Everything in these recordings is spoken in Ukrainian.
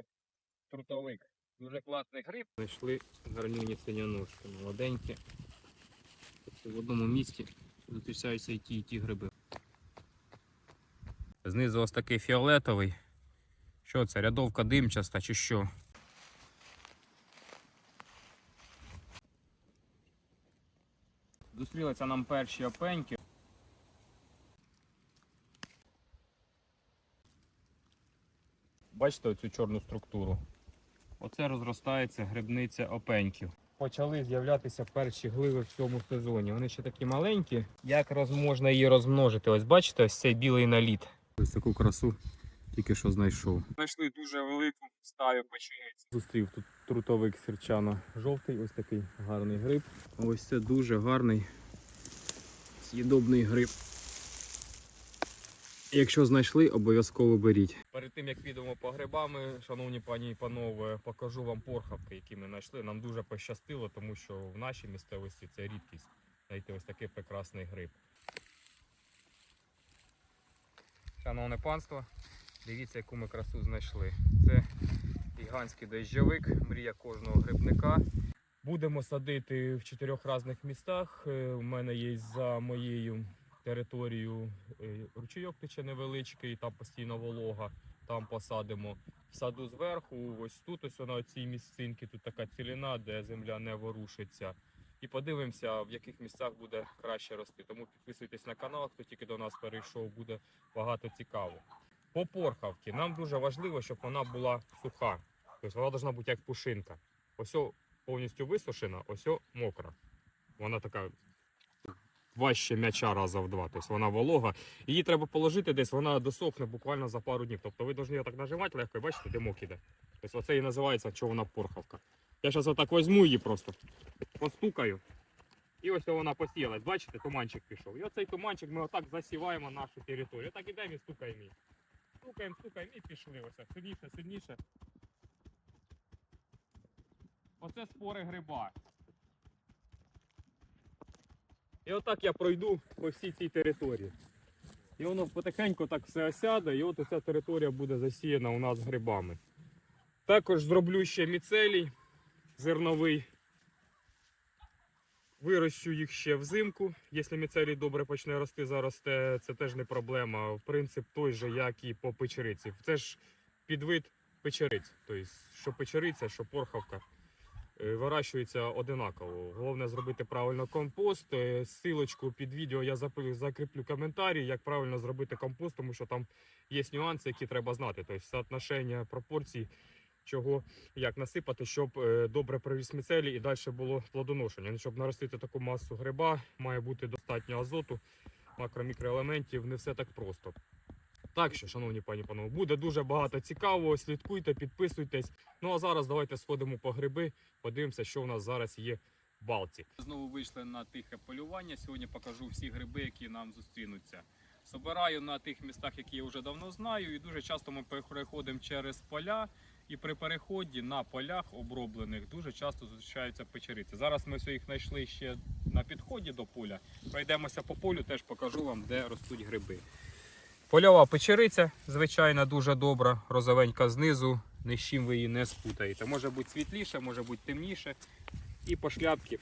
зустріли трутовик. Дуже класний гриб. Знайшли гарнюні синяножки, молоденькі. Тобто в одному місці зустрічаються і ті, і ті гриби. Знизу ось такий фіолетовий. Що це? Рядовка димчаста чи що? Зустрілися нам перші опеньки. Бачите оцю чорну структуру? Оце розростається грибниця опеньків. Почали з'являтися перші гливи в цьому сезоні. Вони ще такі маленькі. Як роз... можна її розмножити? Ось бачите, ось цей білий наліт. Ось таку красу тільки що знайшов. Знайшли дуже велику стаю печериць. Зустрів тут трутовик сірчано жовтий, ось такий гарний гриб. Ось це дуже гарний з'їдобний гриб. Якщо знайшли, обов'язково беріть. Перед тим як підемо по грибами, шановні пані і панове, покажу вам порхавки, які ми знайшли. Нам дуже пощастило, тому що в нашій місцевості це рідкість знайти ось такий прекрасний гриб. Шановне панство, дивіться, яку ми красу знайшли. Це гігантський дощовик, мрія кожного грибника. Будемо садити в чотирьох різних містах. Е, У мене є за моєю територією е, ручейок тече невеличкий, там постійно волога. Там посадимо в саду зверху. Ось тут, ось на цій місцинці, тут така ціліна, де земля не ворушиться. І подивимося, в яких місцях буде краще рости. Тому підписуйтесь на канал, хто тільки до нас перейшов, буде багато цікаво. По порхавці нам дуже важливо, щоб вона була суха. Тобто вона повинна бути як пушинка. Ось повністю висушена, ось мокра. Вона така важче м'яча раза в два. Тобто вона волога. Її треба положити десь, вона досохне буквально за пару днів. Тобто ви повинні так нажимати легко і бачите, димок іде. Тобто оце і називається човна порхавка. Я зараз отак візьму її просто, постукаю. І ось вона посіялась. Бачите, туманчик пішов. І оцей туманчик ми отак засіваємо нашу територію. Так ідемо і стукаємо її. Стукаємо, стукаємо і пішли. Ось. Сильніше, сильніше. Оце спори гриба. І отак я пройду по всій цій території. І воно потихеньку так все осяде, і от ця територія буде засіяна у нас грибами. Також зроблю ще міцелій зерновий. Вирощу їх ще взимку. Якщо міцелій добре почне рости, заросте, це теж не проблема. В принцип той же, як і по печериці. Це ж підвид печериць. Тобто, що печериця, що порхавка е, вирощується одинаково. Головне зробити правильно компост. Е, Силочку під відео я закріплю коментарі, як правильно зробити компост, тому що там є нюанси, які треба знати. Тобто соотношення пропорцій, чого як насипати, щоб е, добре привіз міцелій і далі було плодоношення. Щоб наростити таку масу гриба, має бути достатньо азоту, макро-мікроелементів. Не все так просто. Так що, шановні пані панове, буде дуже багато цікавого. Слідкуйте, підписуйтесь. Ну а зараз давайте сходимо по гриби, подивимося, що у нас зараз є в балці. Знову вийшли на тихе полювання. Сьогодні покажу всі гриби, які нам зустрінуться. Собираю на тих містах, які я вже давно знаю, і дуже часто ми переходимо через поля. І при переході на полях оброблених дуже часто зустрічаються печериці. Зараз ми все їх знайшли ще на підході до поля. Пройдемося по полю, теж покажу вам, де ростуть гриби. Польова печериця, звичайно, дуже добра, розовенька знизу, ні з чим ви її не спутаєте. Може бути світліше, може бути темніше. І по шляпці.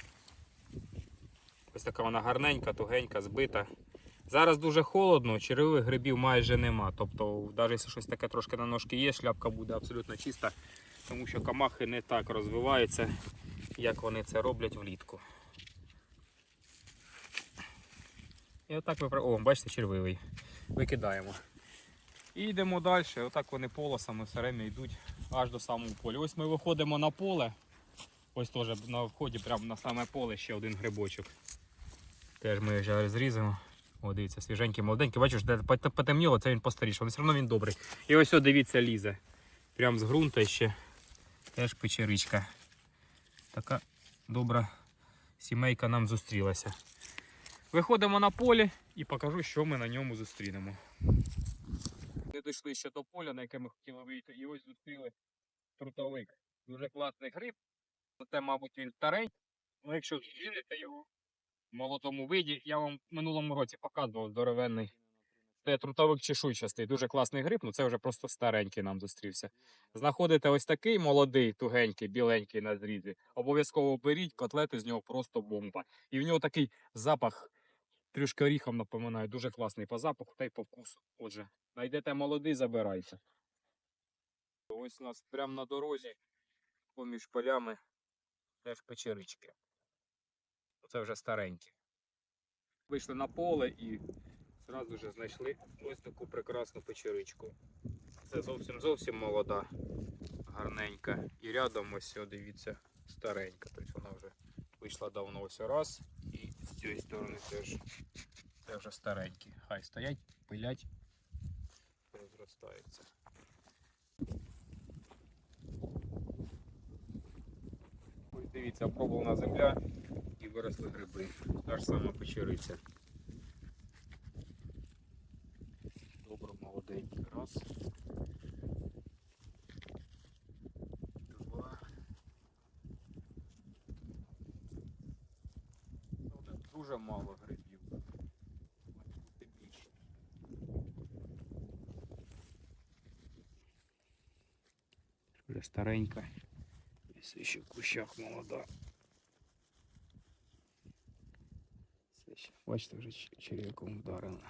Ось така вона гарненька, тугенька, збита. Зараз дуже холодно, черевих грибів майже нема. Тобто, навіть якщо щось таке трошки на ножки є, шляпка буде абсолютно чиста, тому що камахи не так розвиваються, як вони це роблять влітку. І отак при- О, бачите, червивий. Викидаємо. І йдемо далі. Отак вони полосами все время йдуть аж до самого поля. Ось ми виходимо на поле. Ось теж на вході, прямо на саме поле ще один грибочок. Теж ми вже зрізаємо. О, дивіться, свіженький, молоденький. Бачиш, де потемніло, це він постарішав, але все одно він добрий. І ось, о, дивіться, лізе. Прям з ґрунта ще. Теж печеричка. Така добра сімейка нам зустрілася. Виходимо на поле і покажу, що ми на ньому зустрінемо. Ми дійшли ще до поля, на яке ми хотіли вийти, і ось зустріли трутовик. Дуже класний гриб. Це, мабуть, він старий. Ну, якщо зустрінете його в молодому виді, я вам в минулому році показував здоровенний Це трутовик чешуйчастий, дуже класний гриб, ну це вже просто старенький нам зустрівся. Знаходите ось такий молодий, тугенький, біленький на зрізі. Обов'язково беріть, котлети з нього просто бомба. І в нього такий запах трішки оріхом напоминає, дуже класний по запаху та й по вкусу. Отже, знайдете молодий, забирайте. Ось у нас прямо на дорозі, поміж полями, теж печерички. Це вже старенькі. Вийшли на поле і зразу ж знайшли ось таку прекрасну печеричку. Це зовсім зовсім молода, гарненька. І рядом ось, дивіться, старенька. Тобто вона вже вийшла давно ось раз. З цієї сторони теж це вже старенькі. Хай стоять, пилять, розростаються. Ось дивіться, оброблена земля і виросли гриби. Та ж сама печериця. Добре, молоденький. Раз. Два. Ну, так, Дуже мало грибів. Має бути більше. Вже старенька. Все ще в кущах молода. Все ще, бачите, вже черв'яком вдарено.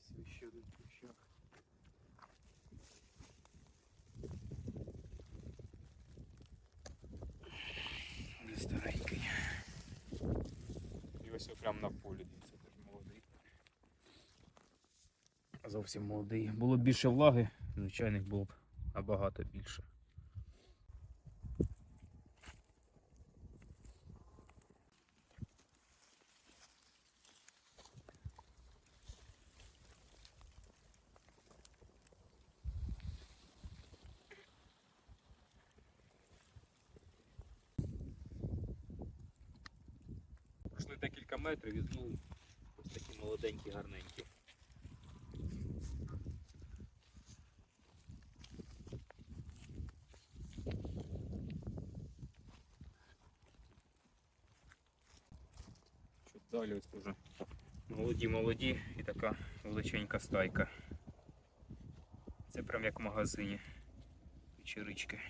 Все ще один в кущах. Вже старенький. І ось прямо на полі, дивіться, теж молодий. Зовсім молодий. Було б більше влаги, звичайних було б набагато більше. Пройшли декілька метрів і знову ось такі молоденькі, гарненькі. Чуть далі ось уже молоді, молоді і така величенька стайка. Це прям як в магазині. Вечерички.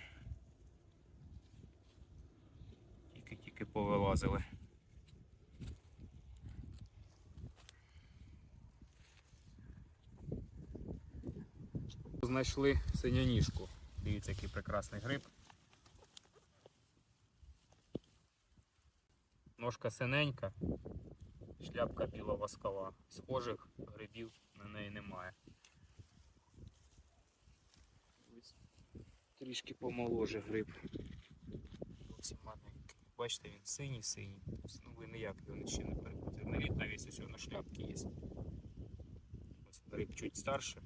Тільки-тільки повилазили. Знайшли синяніжку. Дивіться, який прекрасний гриб. Ножка синенька, шляпка біло-воскова. Схожих грибів на неї немає. Ось трішки помоложе гриб. Зовсім маленький. Бачите, він синій-синій. Ну ви ніяк його ще не перепутаєте. Навіть навіть ось на шляпці є. Ось гриб чуть старше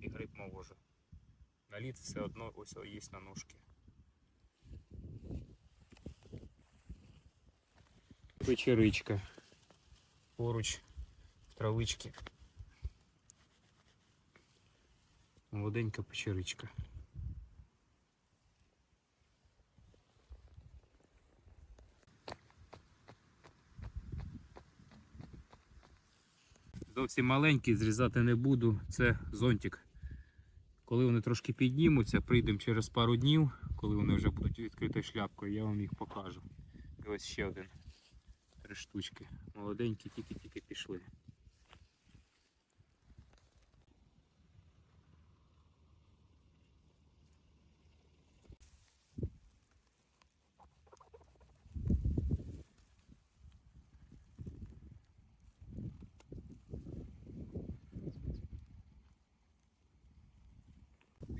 і гриб моложе. Наліт все одно ось є на ножки. Печеричка. Поруч травички. Молоденька печеричка. Зовсім маленький, зрізати не буду. Це зонтик. Коли вони трошки піднімуться, прийдемо через пару днів, коли вони вже будуть відкритою шляпкою, я вам їх покажу. І ось ще один. Три штучки. Молоденькі, тільки-тільки пішли.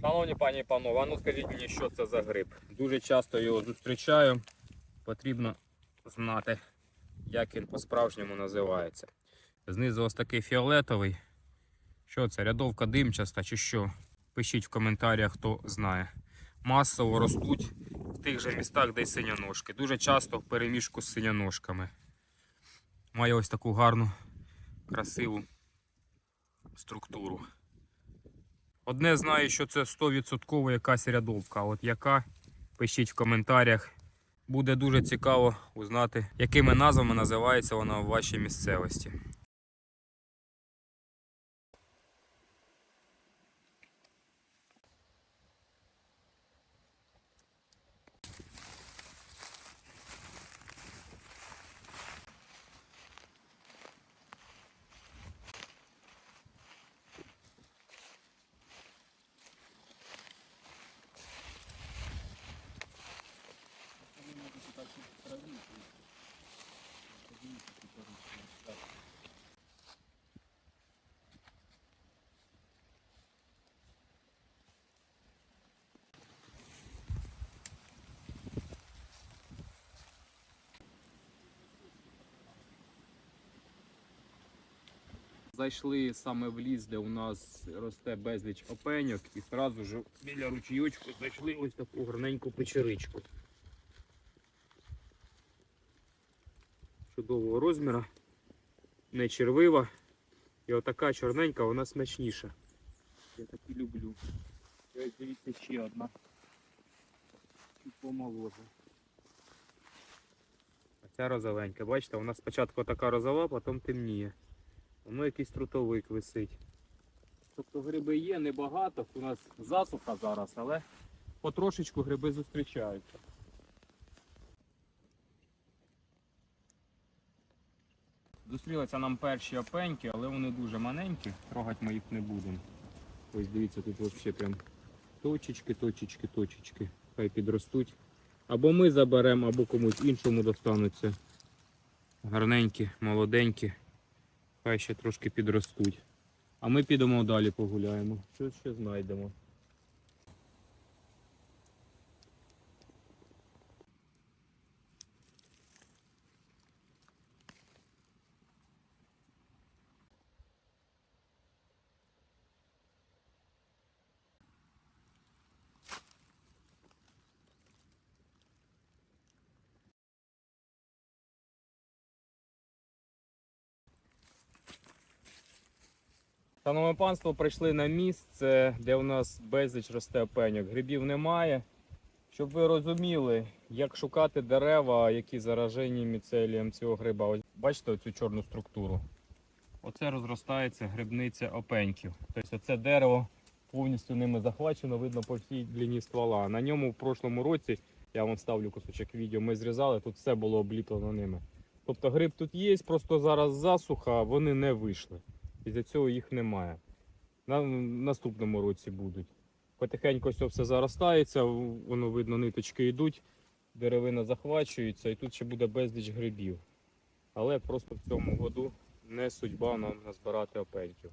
Шановні пані і панове, ну скажіть мені, що це за гриб. Дуже часто його зустрічаю. Потрібно знати, як він по-справжньому називається. Знизу ось такий фіолетовий. Що це? Рядовка димчаста чи що? Пишіть в коментарях, хто знає. Масово ростуть в тих же містах, де й синяножки. Дуже часто в переміжку з синяножками. Має ось таку гарну, красиву структуру. Одне знаю, що це 100% якась рядовка. От яка? Пишіть в коментарях. Буде дуже цікаво узнати, якими назвами називається вона в вашій місцевості. Зайшли саме в ліс, де у нас росте безліч опеньок, і одразу ж біля ручійочку знайшли ось таку гарненьку печеричку. Чудового розміру, не червива. І отака чорненька, вона смачніша. Я такі люблю. І ось дивіться ще одна. Чуть помоложе. А ця розовенька, бачите, вона спочатку така розова, потім темніє. Воно якийсь трутовик висить. Тобто гриби є небагато, у нас засуха зараз, але потрошечку гриби зустрічаються. Зустрілися нам перші опеньки, але вони дуже маленькі, трогати ми їх не будемо. Ось дивіться, тут взагалі прям точечки, точечки, точечки. Хай підростуть. Або ми заберемо, або комусь іншому достануться. Гарненькі, молоденькі. Хай ще трошки підростуть. А ми підемо далі погуляємо. Що ще знайдемо. Шановне панство, прийшли на місце, де у нас безліч росте опеньок. Грибів немає. Щоб ви розуміли, як шукати дерева, які заражені міцелієм цього гриба. Бачите оцю чорну структуру? Оце розростається грибниця опеньків. Тобто це дерево повністю ними захвачено, видно по всій длині ствола. На ньому в прошлому році, я вам ставлю кусочок відео, ми зрізали, тут все було обліплено ними. Тобто гриб тут є, просто зараз засуха, вони не вийшли. Після цього їх немає. На наступному році будуть. Потихеньку все, все заростається, воно видно, ниточки йдуть, деревина захвачується і тут ще буде безліч грибів. Але просто в цьому году не судьба нам назбирати опеньків.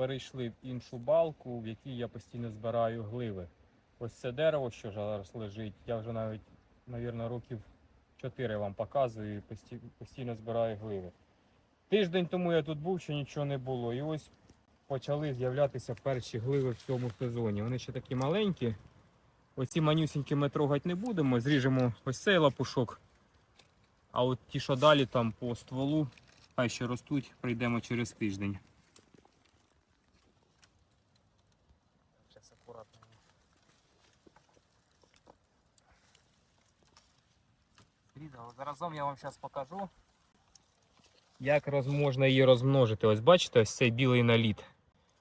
Перейшли в іншу балку, в якій я постійно збираю гливи. Ось це дерево, що зараз лежить, я вже навіть, мабуть, років 4 вам показую і постійно збираю гливи. Тиждень тому я тут був, ще нічого не було. І ось почали з'являтися перші гливи в цьому сезоні. Вони ще такі маленькі. Оці манюсінькі ми трогати не будемо, зріжемо ось цей лапушок. А от ті, що далі там по стволу, хай ще ростуть, прийдемо через тиждень. Заразом я вам зараз покажу. Як можна її розмножити? Ось бачите, ось цей білий наліт.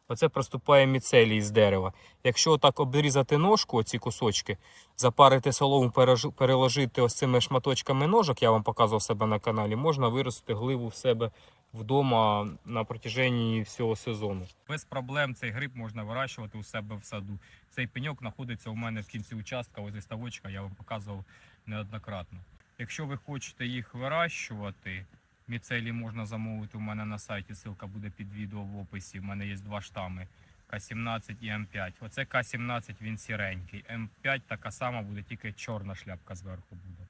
Оце проступає міцелій з дерева. Якщо так обрізати ножку, оці кусочки, запарити солому, переложити ось цими шматочками ножок, я вам показував себе на каналі, можна виростити гливу в себе вдома на протяженні всього сезону. Без проблем цей гриб можна вирощувати у себе в саду. Цей пеньок знаходиться у мене в кінці участка, ось ставочка, я вам показував неоднократно. Якщо ви хочете їх вирощувати, міцелі можна замовити у мене на сайті. Ссылка буде під відео в описі. У мене є два штами К17 і М5. Оце К17 він сіренький. М5 така сама буде, тільки чорна шляпка зверху буде.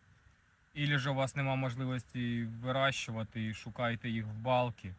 Ілі ж у вас нема можливості вирощувати, шукайте їх в балки.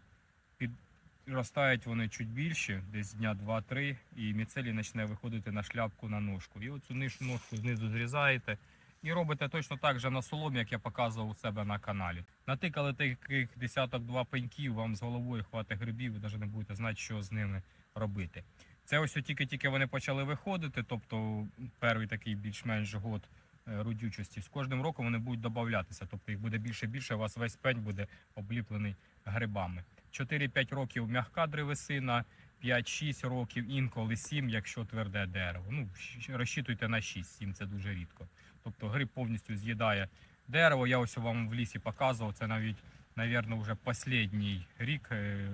Підростають вони чуть більше, десь дня 2-3, і міцелій почне виходити на шляпку на ножку. І оцю нижню ножку знизу зрізаєте. І робите точно так же на соломі, як я показував у себе на каналі. Натикали таких десяток два пеньків, вам з головою хватить грибів, ви навіть не будете знати, що з ними робити. Це ось тільки-тільки вони почали виходити, тобто перший такий більш-менш год е, родючості. З кожним роком вони будуть додатися, тобто їх буде більше і більше, у вас весь пень буде обліплений грибами. 4-5 років м'яка древесина, 5-6 років, інколи 7, якщо тверде дерево. Ну, розчитуйте на 6-7, це дуже рідко. Тобто гриб повністю з'їдає дерево. Я ось вам в лісі показував. Це навіть, навірно, вже останній рік е,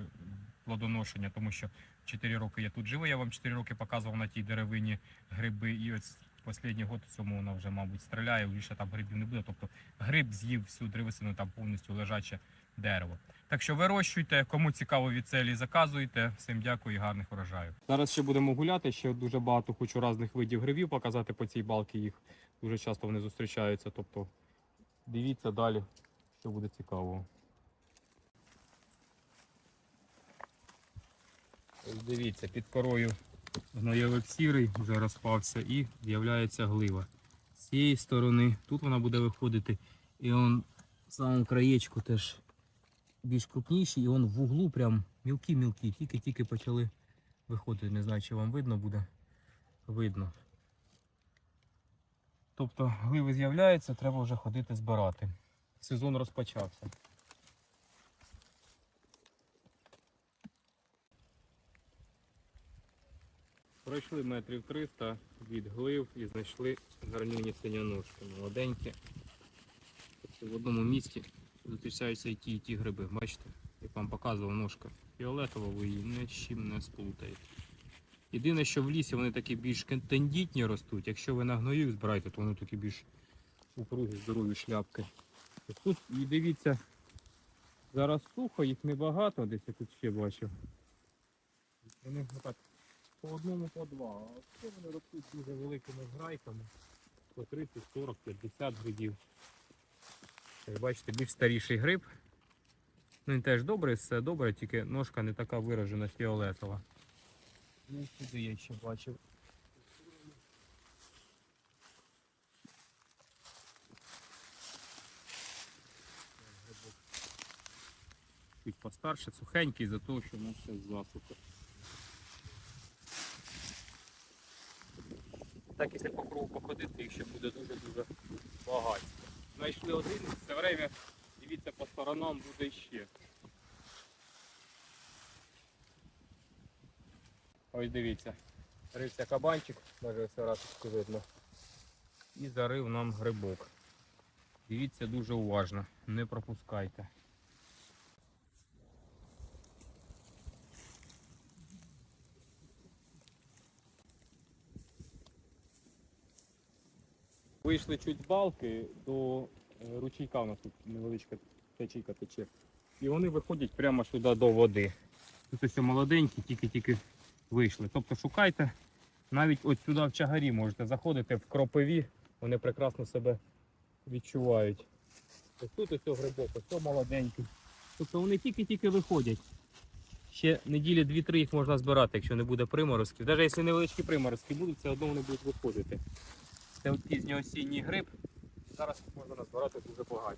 плодоношення, тому що 4 роки я тут живий. Я вам 4 роки показував на тій деревині гриби. І ось останній год цьому вона вже, мабуть, стріляє, більше там грибів не буде. Тобто гриб з'їв всю древесину, там повністю лежаче дерево. Так що вирощуйте, кому цікаво від целі, заказуйте. Всім дякую і гарних врожаїв. Зараз ще будемо гуляти. Ще дуже багато хочу різних видів грибів показати по цій балці. Їх дуже часто вони зустрічаються. Тобто дивіться далі, що буде цікаво. Ось дивіться, під корою гноєвик сірий вже розпався і з'являється глива. З цієї сторони тут вона буде виходити. І он в самому краєчку теж більш крупніший, і он в углу прям мілкі-мілкі, тільки-тільки почали виходити. Не знаю, чи вам видно буде. Видно. Тобто гливи з'являються, треба вже ходити збирати. Сезон розпочався. Пройшли метрів 300 від глив і знайшли гарнюні синяножки. Молоденькі. Тобто в одному місці зустрічаються і ті, і ті гриби. Бачите, як вам показував ножка фіолетова, ви її ні з чим не сплутаєте. Єдине, що в лісі вони такі більш тендітні ростуть. Якщо ви на гною їх збираєте, то вони такі більш упругі, здорові шляпки. Тут і дивіться, зараз сухо, їх небагато, десь я тут ще бачив. Вони отак по одному, по два. А це вони ростуть дуже великими грайками. По 30, 40, 50 грибів. Як бачите, більш старіший гриб. Він теж добрий, все добре, тільки ножка не така виражена фіолетова. Ну, сюди я ще бачив. Чуть постарше, сухенький, за того, що ну, ще з засухи. Так, якщо по кругу походити, їх ще буде дуже-дуже багато. Знайшли один, все время дивіться по сторонам буде ще. Ось дивіться. Рився кабанчик, навіть ось раточку видно. І зарив нам грибок. Дивіться дуже уважно, не пропускайте. Вийшли чуть з балки до е, ручейка, у нас тут невеличка течійка тече. І вони виходять прямо сюди до води. Тут ось молоденькі, тільки-тільки вийшли. Тобто шукайте, навіть от сюди в чагарі можете заходити в кропиві, вони прекрасно себе відчувають. Ось тут ось грибок, ось молоденький. Тобто вони тільки-тільки виходять. Ще неділі 2-3 їх можна збирати, якщо не буде приморозків. Навіть якщо невеличкі приморозки будуть, все одно вони будуть виходити. Це от пізньоосінній гриб. Зараз їх можна назбирати дуже багато.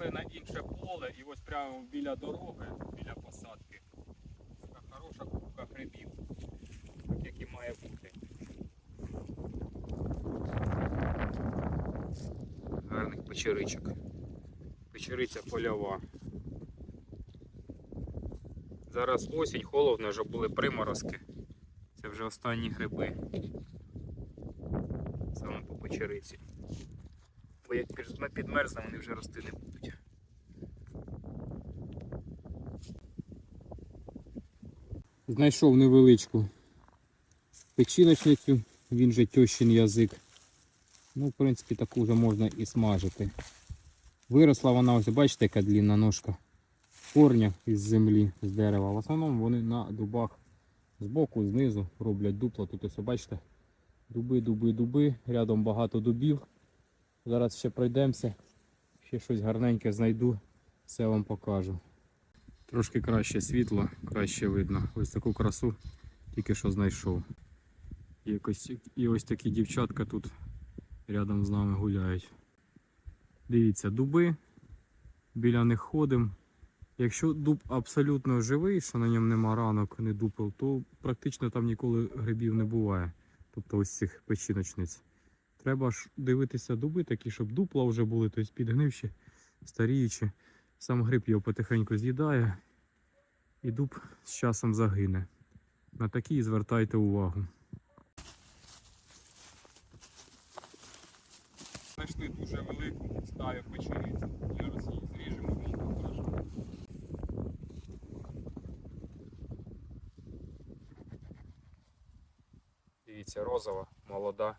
Зайшли на інше поле і ось прямо біля дороги, біля посадки. Така хороша купка грибів, так як і має бути. Гарних печеричок. Печериця польова. Зараз осінь, холодно, вже були приморозки. Це вже останні гриби. Саме по печериці. Бо як ми підмерзнемо, вони вже рости не будуть. Знайшов невеличку печіночницю, він же тьощин язик. Ну, в принципі, таку вже можна і смажити. Виросла вона, ось бачите, яка длінна ножка корня із землі, з дерева. В основному вони на дубах збоку, знизу роблять дупла. Тут ось бачите, дуби, дуби, дуби, рядом багато дубів. Зараз ще пройдемося, ще щось гарненьке знайду, все вам покажу. Трошки краще світло, краще видно. Ось таку красу тільки що знайшов. І, якось, і ось такі дівчатка тут рядом з нами гуляють. Дивіться, дуби, біля них ходимо. Якщо дуб абсолютно живий, що на ньому нема ранок, не дупел, то практично там ніколи грибів не буває. Тобто ось цих печіночниць. Треба ж дивитися дуби такі, щоб дупла вже були, тобто підгнивші, старіючі. Сам гриб його потихеньку з'їдає і дуб з часом загине. На такі звертайте увагу. Знайшли дуже велику стаю печериць. Зараз її зріжемо і покажемо. Дивіться, розова, молода.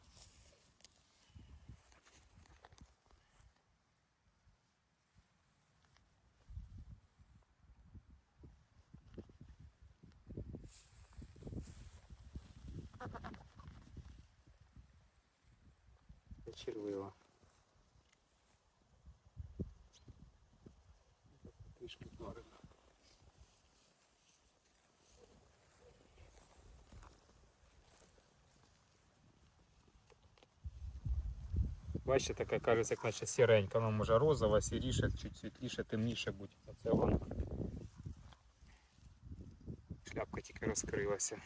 Червива. Трішки тварина. Бачите, така кажеться, наче сіренька, вона може розова, сіріше, чуть світліше, темніше будь. Оце вона. Шляпка тільки розкрилася.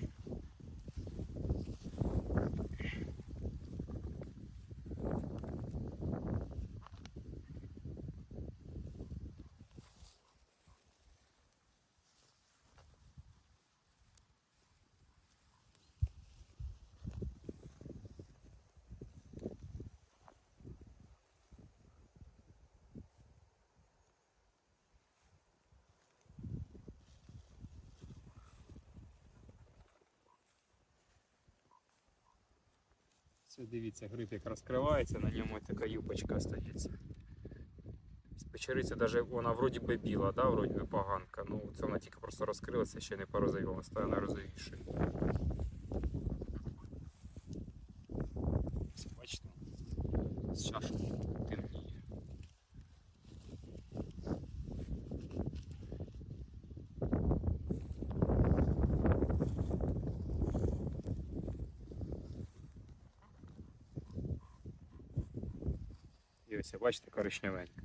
Це дивіться, гриб як розкривається, на ньому така юбочка остається. Печериця навіть вона вроді би біла, да, вроді би поганка. Ну це вона тільки просто розкрилася, ще не порозовіла, стає на розовіше. Ось Бачите, з чашку темніє. І ось, бачите, коричневенька.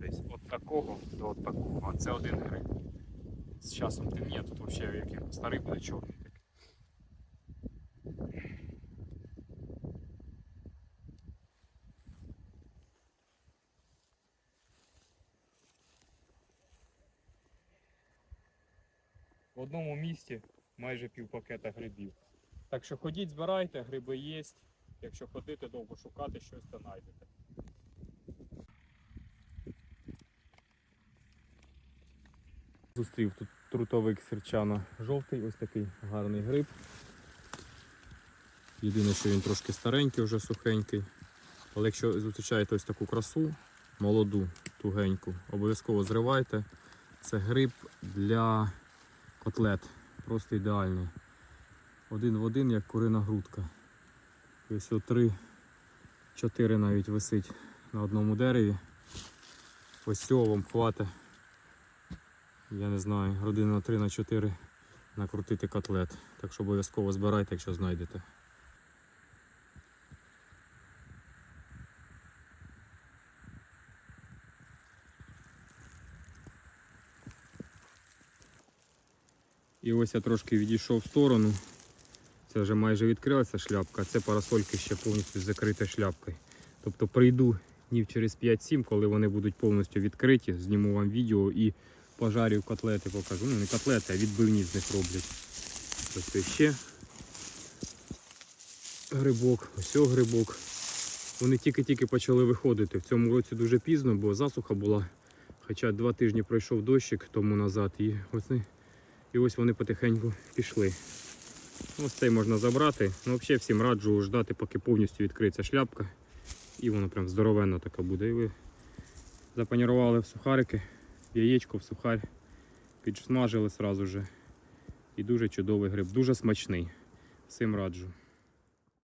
Тобто от такого до от такого. А це один гриб. З часом темніє, тут взагалі як він старий буде чорний. такий. В одному місці майже пів пакета грибів. Так що ходіть, збирайте, гриби є. Якщо ходити довго шукати, щось то знайдете. Зустрів тут трутовик сірчано жовтий, ось такий гарний гриб. Єдине, що він трошки старенький, вже сухенький. Але якщо зустрічаєте ось таку красу, молоду, тугеньку, обов'язково зривайте. Це гриб для котлет. Просто ідеальний. Один в один, як курина грудка. Ось о три, чотири навіть висить на одному дереві. Ось цього вам хватить я не знаю, родина 3 на 4 накрутити котлет. Так що обов'язково збирайте, якщо знайдете. І ось я трошки відійшов в сторону. Це вже майже відкрилася шляпка, а це парасольки ще повністю закрите шляпкою. Тобто прийду днів через 5-7, коли вони будуть повністю відкриті, зніму вам відео і пожарю котлети покажу. Ну не котлети, а відбивні з них роблять. Ось ще грибок, ось грибок. Вони тільки-тільки почали виходити. В цьому році дуже пізно, бо засуха була. Хоча два тижні пройшов дощик тому назад, і ось, і ось вони потихеньку пішли. Ось цей можна забрати. Ну, взагалі всім раджу ждати, поки повністю відкриється шляпка. І воно прям здоровенно така буде. І ви запанірували в сухарики, яєчко в сухарь, підсмажили сразу же. І дуже чудовий гриб, дуже смачний. Всім раджу.